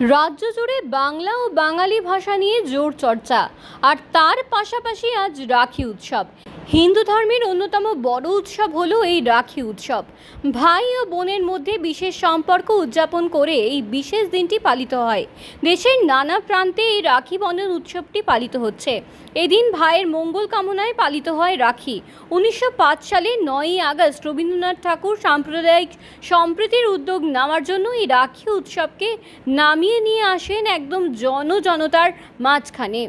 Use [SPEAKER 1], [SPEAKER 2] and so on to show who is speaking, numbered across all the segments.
[SPEAKER 1] রাজ্য জুড়ে বাংলা ও বাঙালি ভাষা নিয়ে জোর চর্চা। আর তার পাশাপাশি আজ রাখি উৎসব। হিন্দু ধর্মের অন্যতম বড় উৎসব হলো এই রাখি উৎসব। ভাই ও বোনের মধ্যে বিশেষ সম্পর্ক উদযাপন করে এই বিশেষ দিনটি পালিত হয়। দেশের নানা প্রান্তে এই রাখি বন্ধন উৎসবটি পালিত হচ্ছে। এদিন ভাইয়ের মঙ্গল কামনায় পালিত হয় রাখি। উনিশশো পাঁচ সালে নয়ই আগস্ট রবীন্দ্রনাথ ঠাকুর সাম্প্রদায়িক সম্প্রীতির উদ্যোগ নেওয়ার জন্য এই রাখি উৎসবকে নামিয়ে নিয়ে আসেন একদম জনজনতার মাঝখানে।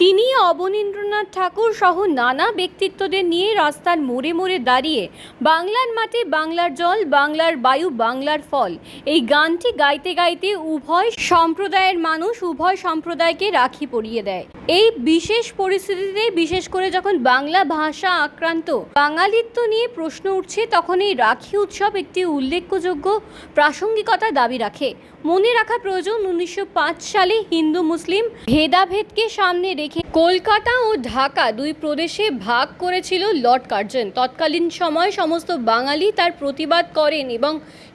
[SPEAKER 1] তিনি অবনীন্দ্রনাথ ঠাকুর সহ নানা ব্যক্তিত্বদের নিয়ে রাস্তার মোড়ে মোড়ে দাঁড়িয়ে বাংলার মাটি বাংলার জল, বাংলার বায়ু, বাংলার ফল, এই গানটি গাইতে গাইতে উভয় সম্প্রদায়ের মানুষ উভয় সম্প্রদায়কে রাখি পরিয়ে দেয়। এই বিশেষ পরিস্থিতিতে, বিশেষ করে যখন বাংলা ভাষা আক্রান্ত বাঙালিত্ব নিয়ে প্রশ্ন উঠছে তখন এই রাখি উৎসব একটি উল্লেখযোগ্য প্রাসঙ্গিকতা দাবি রাখে। মনে রাখা প্রয়োজন, উনিশশো পাঁচ সালে হিন্দু মুসলিম ভেদাভেদকে সামনে রেখে কলকাতা ও ঢাকা দুই প্রদেশে ভাগ করেছিল লর্ড কার্জন। তৎকালীন সময় সমস্ত বাঙালি তার প্রতিবাদ করেন এবং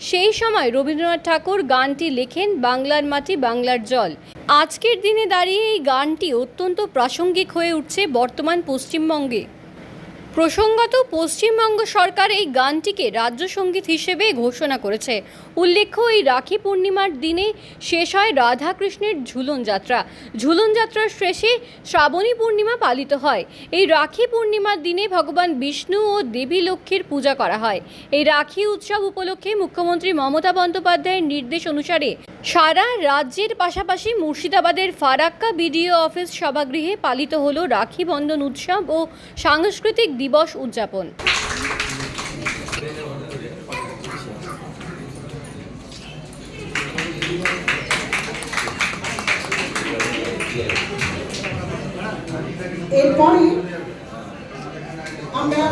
[SPEAKER 1] সেই সময় রবীন্দ্রনাথ ঠাকুর গানটি লেখেন বাংলার মাটি বাংলার জল। আজকের দিনে দাঁড়িয়ে এই গানটি অত্যন্ত প্রাসঙ্গিক হয়ে উঠছে বর্তমান পশ্চিমবঙ্গে। প্রসঙ্গত, পশ্চিমবঙ্গ সরকার এই গানটিকে রাজ্য সংগীত হিসেবে ঘোষণা করেছে। উল্লেখ্য, এই রাখি পূর্ণিমার দিনে শেষ হয় রাধাকৃষ্ণের ঝুলন যাত্রা। ঝুলন যাত্রার শেষে শ্রাবণী পূর্ণিমা পালিত হয়। এই রাখি পূর্ণিমার দিনে ভগবান বিষ্ণু ও দেবী লক্ষ্মীর পূজা করা হয়। এই রাখি উৎসব উপলক্ষে মুখ্যমন্ত্রী মমতা বন্দ্যোপাধ্যায়ের নির্দেশ অনুসারে সারা রাজ্যের পাশাপাশি মুর্শিদাবাদের ফারাক্কা বিডিও অফিস সভাগৃহে পালিত হলো রাখি বন্ধন উৎসব ও সাংস্কৃতিক দিবস উদযাপন।
[SPEAKER 2] এরপরে আমরা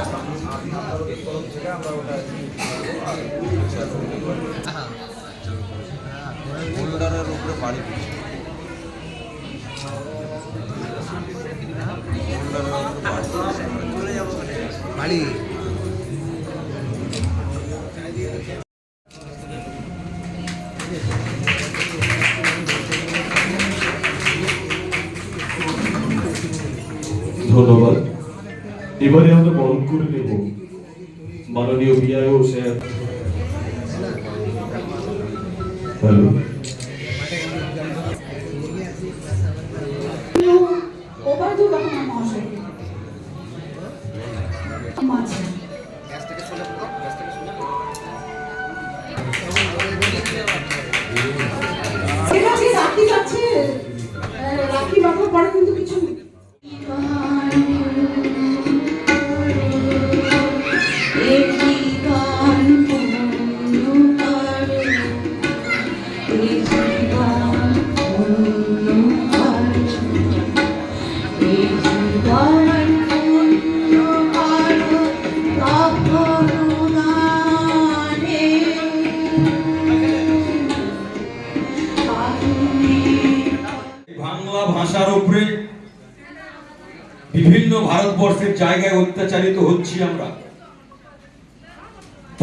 [SPEAKER 3] বোল্ডারের উপরে বাড়ি দিচ্ছে বোল্ডারের উপরে বাড়ি।
[SPEAKER 4] ধন্যবাদ। এবারে আমরা বরণ করে নেব। মাননীয় বিআইও স্যার হ্যালো।
[SPEAKER 2] যাচ্ছে আহ, রাখি বাঁধার পরে কিন্তু কিছু
[SPEAKER 5] বাংলা ভাষার উপরে বিভিন্ন ভারতবর্ষের জায়গায় অত্যাচারিত হচ্ছি আমরা।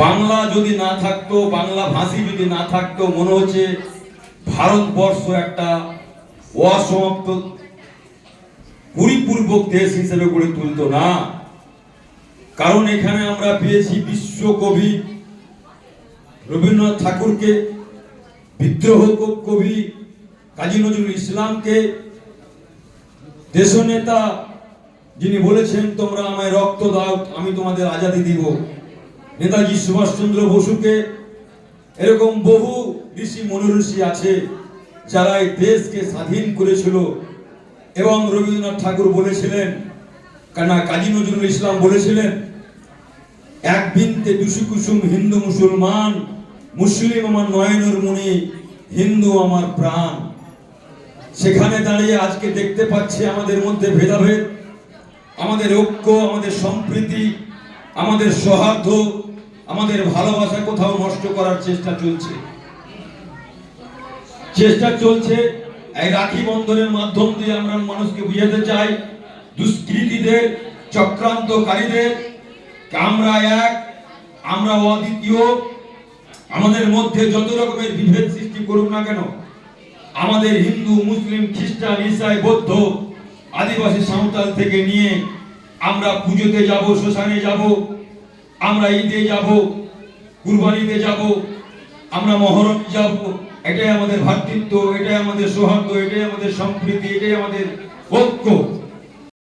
[SPEAKER 5] বাংলা যদি না থাকতো, বাংলা ভাষী যদি না থাকতো, মনে হচ্ছে ভারতবর্ষ একটা অসমাপ্ত, পরিপূর্বক দেশ হিসেবে গড়ে তুলতো না। কারণ এখানে আমরা পেয়েছি বিশ্বকবি রবীন্দ্রনাথ ঠাকুরকে, বিদ্রোহ কবি কাজী নজরুল ইসলামকে দেশনেতা যিনি বলেছেন, তোমরা আমায় রক্ত দাও, আমি তোমাদের আজাদি দিব। নেতাজি সুভাষচন্দ্র বসুকে এরকম বহু ঋষি মনীষী আছে, যারা এই দেশকে স্বাধীন করেছিল এবং রবীন্দ্রনাথ ঠাকুর বলেছিলেন কেন কাজী নজরুল ইসলাম বলেছিলেন, এক বিনতে দুশু কুসুম হিন্দু মুসলমান, মুসলিম আমার নয়নের মণি, হিন্দু আমার প্রাণ। সেখানে দাঁড়িয়ে আজকে দেখতে পাচ্ছি আমাদের মধ্যে ভেদাভেদ, আমাদের ঐক্য, আমাদের সম্প্রীতি, আমাদের সৌহার্দ্য, আমাদের ভালোবাসা কোথাও নষ্ট করার চেষ্টা চলছে। চেষ্টা চলছে এই রাখি বন্ধনের মাধ্যম দিয়ে আমরা মানুষকে বুঝাতে চাই, দুষ্কৃতীদের, চক্রান্তকারীদের, আমরা এক, আমরা অদ্বিতীয়, আমাদের মধ্যে যত রকমের বিভেদ সৃষ্টি করুক না কেন আমাদের হিন্দু, মুসলিম, খ্রিস্টান, ইসাই, বৌদ্ধ আদিবাসী সাঁওতাল থেকে নিয়ে আমরা পুজোতে যাব, শ্মশানে যাব, আমরা ঈদে যাব, কুরবানিতে যাব, আমরা মহরম যাব। এটাই আমাদের ভাতৃত্ব, এটাই আমাদের সৌহার্দ্য, এটাই আমাদের সম্প্রীতি, এটাই আমাদের ঐক্য।